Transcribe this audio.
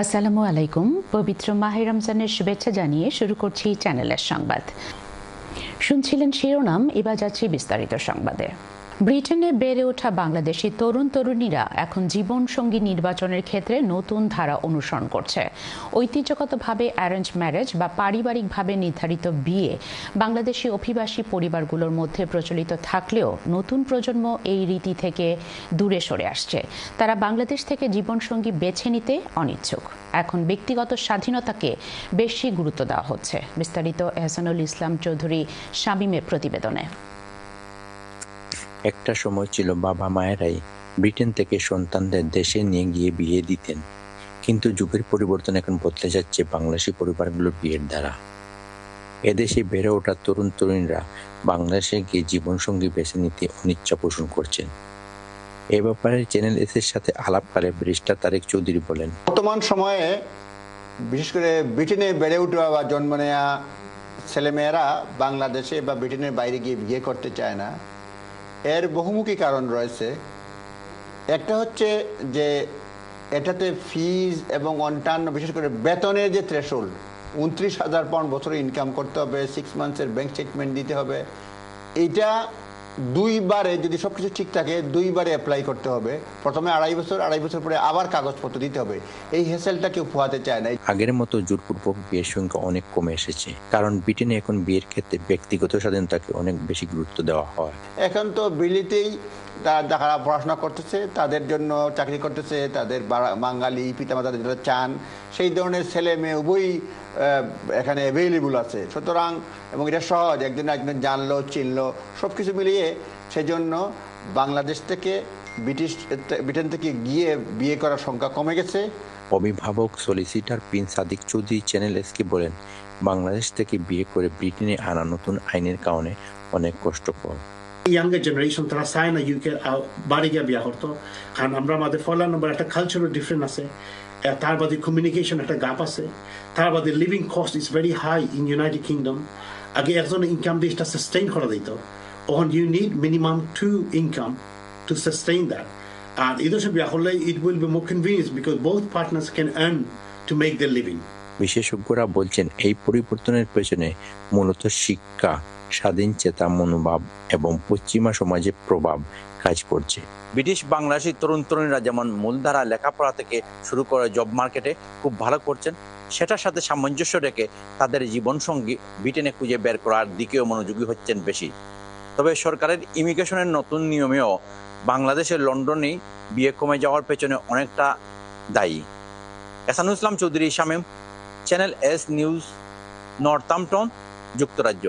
আসসালামু আলাইকুম। পবিত্র মাহে রমজানের শুভেচ্ছা জানিয়ে শুরু করছি চ্যানেলের সংবাদ। শুনছিলেন শিরোনাম, এবার যাচ্ছি বিস্তারিত সংবাদে। ব্রিটেনে বেড়ে ওঠা বাংলাদেশি তরুণ তরুণীরা এখন জীবনসঙ্গী নির্বাচনের ক্ষেত্রে নতুন ধারা অনুসরণ করছে। ঐতিহ্যগতভাবে অ্যারেঞ্জ ম্যারেজ বা পারিবারিকভাবে নির্ধারিত বিয়ে বাংলাদেশি অভিবাসী পরিবারগুলোর মধ্যে প্রচলিত থাকলেও নতুন প্রজন্ম এই রীতি থেকে দূরে সরে আসছে। তারা বাংলাদেশ থেকে জীবনসঙ্গী বেছে নিতে অনিচ্ছুক। এখন ব্যক্তিগত স্বাধীনতাকে বেশি গুরুত্ব দেওয়া হচ্ছে। বিস্তারিত এহসানুল ইসলাম চৌধুরী শামীমের প্রতিবেদনে। একটা সময় ছিল বাবা মায়েরাই ব্রিটেন থেকে সন্তানদের দেশে নিয়ে গিয়ে বিয়ে দিতেন। কিন্তু যুগের পরিবর্তন এখন বদলে যাচ্ছে বাংলাদেশি পরিবারগুলোর বিয়ের দ্বারা। এদেশে বেড়ে ওঠা তরুণ তরুণীরা বাংলাদেশে গিয়ে জীবনসঙ্গী বেছে নিতে অনিচ্ছা পোষণ করছেন। এ ব্যাপারে চ্যানেল এস এর সাথে আলাপকালে ব্যারিস্টার তারেক চৌধুরী বলেন, বর্তমান সময়ে বিশেষ করে ব্রিটেনে বেড়ে উঠা বা জন্ম নেওয়া ছেলেমেয়েরা বাংলাদেশে বা ব্রিটেনের বাইরে গিয়ে বিয়ে করতে চায় না। এর বহুমুখী কারণ রয়েছে। একটা হচ্ছে যে এটাতে ফিজ এবং অন্যান্য, বিশেষ করে বেতনের যে থ্রেশোল্ড উনত্রিশ হাজার পাউন্ড বছরে ইনকাম করতে হবে সিক্স মান্থসের ব্যাংক স্টেটমেন্ট দিতে হবে। এইটা দুইবারে যদি সব কিছু ঠিক থাকে দুইবারে অ্যাপ্লাই করতে হবে। প্রথমে আড়াই বছর আড়াই বছর পরে আবার কাগজপত্র দিতে হবে। এই হেসেলটা কেউ পোহাতে চায় না। আগের মতো জোরপূর্বক বিয়ের সংখ্যা অনেক কমে এসেছে। কারণ ব্রিটেনে এখন বিয়ের ক্ষেত্রে ব্যক্তিগত স্বাধীনতাকে অনেক বেশি গুরুত্ব দেওয়া হয়। এখন তো বিলিতেই তারা যারা পড়াশোনা করতেছে তাদের জন্য চাকরি করতেছে তাদের বাঙালি পিতামাতাদের যারা চান সেই ধরনের ছেলে মেয়ে উভয়ই এখানে অ্যাভেলেবল আছে। সুতরাং এবং এটা সহজ একজন একজন জানলো চিনলো সব কিছু মিলিয়ে সেজন্য বাংলাদেশ থেকে ব্রিটিশ ব্রিটেন থেকে গিয়ে বিয়ে করার সংখ্যা কমে গেছে। অভিভাবক সলিসিটার পিন সাদিক চৌধুরী চ্যানেল এসকে বলেন বাংলাদেশ থেকে বিয়ে করে ব্রিটেনে আনা নতুন আইনের কারণে অনেক কষ্টকর। ইয়াঙ্গার জেনারেশন তারা চায় না ইউকে বাড়ি গিয়ে বিয়া করতো। কারণ আমরা আমাদের ফলার নম্বর একটা কালচারাল ডিফারেন্ট আছে। তার বাদে কমিউনিকেশন একটা গ্যাপ আছে। তার বাদে living cost is very high in United Kingdom আগে একজন ইনকাম দিয়ে এটা সাস্টেইন করা দিত you need minimum to income to sustain that আর এদের সাথে বিয়া করলে it will be more convenience because both partners can earn to make বিশেষজ্ঞরা বলছেন, এই পরিবর্তনের পেছনে মূলত শিক্ষা, স্বাধীন চেতা মনোভাব এবং পশ্চিমা সমাজের প্রভাব কাজ করছে। ব্রিটিশ বাংলাদেশি তরুণ তরুণীরা যেমন মূলধারা লেখাপড়া থেকে শুরু করে জব মার্কেটে খুব ভালো করছেন, সেটার সাথে সামঞ্জস্য রেখে তাদের জীবনসঙ্গী ব্রিটেনে খুঁজে বের করার দিকেও মনোযোগী হচ্ছেন বেশি। তবে সরকারের ইমিগ্রেশনের নতুন নিয়মেও বাংলাদেশের লন্ডনেই বিয়ে কমে যাওয়ার পেছনে অনেকটা দায়ী। Ehsanul Islam Chowdhury, Shamim, channel S news, Northampton, যুক্তরাজ্য।